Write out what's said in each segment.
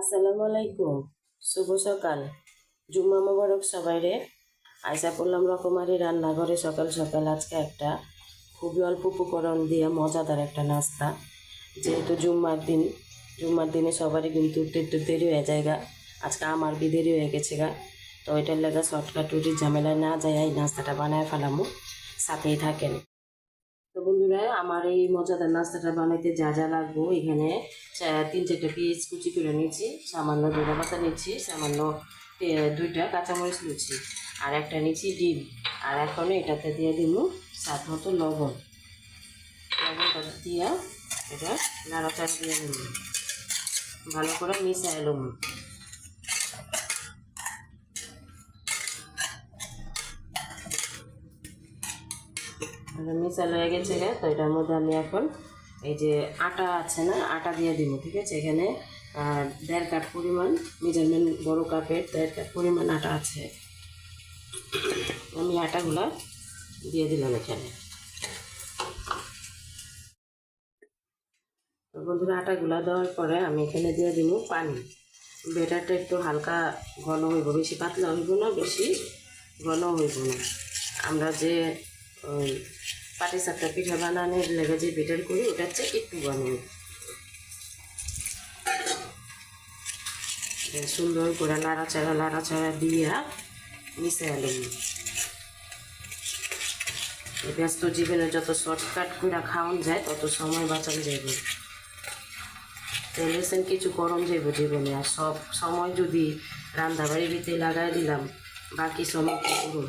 আসসালামু আলাইকুম। শুভ সকাল। জুম্মা মোবারক সবাইরে আয়সা পড়লাম রকমারি রান্নাঘরে সকাল সকাল আজকে একটা খুবই অল্প উপকরণ দিয়ে মজাদার একটা নাস্তা। যেহেতু জুম্মার দিন, জুম্মার দিনে সবারই কিন্তু একটু দেরি হয়ে যায় গা। আজকে আমার বি দেরি হয়ে গেছে গা। তো ওইটার লেগে শর্টকাট রুটির ঝামেলায় না যায় এই নাস্তাটা বানায় ফেলামো। সাথেই থাকেন। তো বন্ধুরা, আমার এই মজাদার নাস্তাটা বানাইতে যা যা লাগবো, এখানে তিন চারটা পেঁয়াজ কুচি করে নিয়েছি, সামান্য ধনে পাতা নিচ্ছি সামান্য দুইটা কাঁচামরিচ নিচ্ছি আর একটা নিচ্ছি ডিম, আর এখন এটাতে দিয়ে দিব স্বাদ মতো লবণ। লবণটা দিয়ে এটা নাড়াচাড়া দিয়ে নিব। ভালো করে মিশাই এলুম মিশাল হয়ে গেছে গে, তো এটার মধ্যে আমি এখন এই যে আটা আছে না, আটা দিয়ে দিব, ঠিক আছে? এখানে দেড় কাপ পরিমাণ, মেজারমেন্ট বড় কাপের দেড় কাপ পরিমাণ আটা আছে। আমি আটাগুলা দিয়ে দিলাম এখানে। বন্ধুরা, আটাগুলা দেওয়ার পরে আমি এখানে দিয়ে দিব পানি। বেটারটা একটু হালকা ঘন হইব, বেশি পাতলা হইব না, বেশি ঘন হইব না। আমরা যে পাটি সাপটা পিঠা বানানোর লেগে যে বেটার করি ওটা হচ্ছে একটু এটা সুন্দর করে নাড়াচাড়া লাড়াচাড়া দিয়া মিশে আলুম ব্যস্ত জীবনে যত শর্টকাট করে খাওয়ান যায়, তত সময় বাঁচানো যাবে তেলেছেন কিছু গরম যাইব জীবনে, আর সব সময় যদি রান্না বাড়িতে লাগাই দিলাম, বাকি সময় করুন?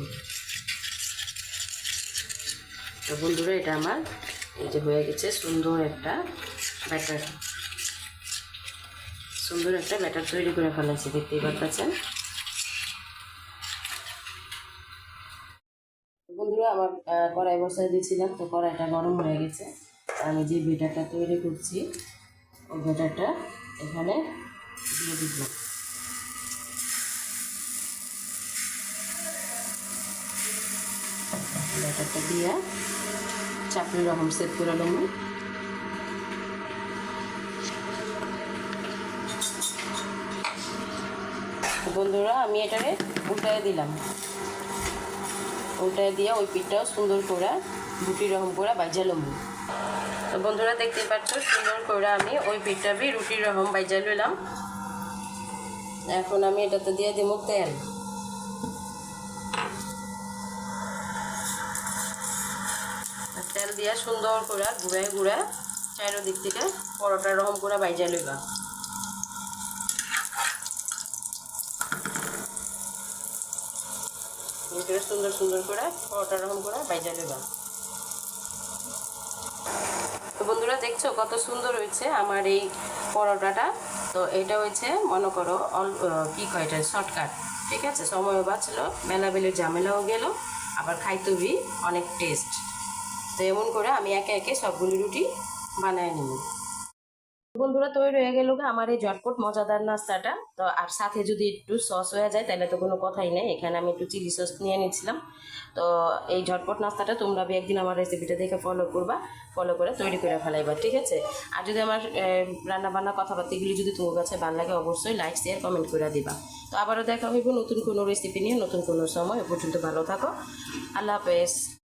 তো বন্ধুরা, এটা আমার এই যে হয়ে গেছে সুন্দর একটা ব্যাটার। সুন্দর একটা ব্যাটার তৈরি করে ফেলেছি, দেখতেই পাচ্ছেন। বন্ধুরা, আমার কড়াই বসায় দিয়েছিলাম, তো কড়াইটা গরম হয়ে গেছে। আমি যে বেটারটা তৈরি করছি, ওই বেটারটা এখানে দিয়ে দিব বেটারটা দিয়ে চাপড়ি রকম সেট করে নেব বন্ধুরা, আমি এটাকে উল্টায় দিলাম। উল্টায় দিয়ে ওই পিঠটাও সুন্দর করে, রুটি রকম করে বাইজা লম্বু তো বন্ধুরা দেখতে পাচ্ছ, সুন্দর করে আমি ওই পিঠটা বি রুটি রকম বাইজা লইলাম। এখন আমি এটাতে দিয়ে দিব তেল। তেল দিয়ে সুন্দর করে ঘুরায় ঘুরা চারিদিক থেকে পরোটা রকম করে বাইজা লইবা। সুন্দর সুন্দর করে পরোটা রকম করে বাইজা লইবা। তো বন্ধুরা দেখছ কত সুন্দর হয়েছে আমার এই পরোটাটা। তো এটা হয়েছে মনে করো অল কী কয় এটা? শর্টকাট। ঠিক আছে? সময়ও বাঁচলো বেলাবেলির ঝামেলাও গেল, আবার খাইতেবি অনেক টেস্ট তো এমন করে আমি একে একে সবগুলি রুটি বানায় নেব। বন্ধুরা, তৈরি হয়ে গেল আমার এই ঝটপট মজাদার নাস্তাটা। তো আর সাথে যদি একটু সস হয়ে যায়, তাহলে তো কোনো কথাই নেই। এখানে আমি একটু চিলি সস নিয়ে নিচ্ছিলাম তো এই ঝটপট নাস্তাটা তোমরা একদিন আমার রেসিপিটা দেখে ফলো করবা। ফলো করে তৈরি করে ফেলাইবা, ঠিক আছে? আর যদি আমার রান্না বান্না কথাবার্তাগুলি যদি তোমার কাছে ভালো লাগে, অবশ্যই লাইক শেয়ার কমেন্ট করে দিবা। তো আবারও দেখা হইব নতুন কোনো রেসিপি নিয়ে, নতুন কোনো সময়। পর্যন্ত ভালো থাকো। আল্লাহ হাফেজ।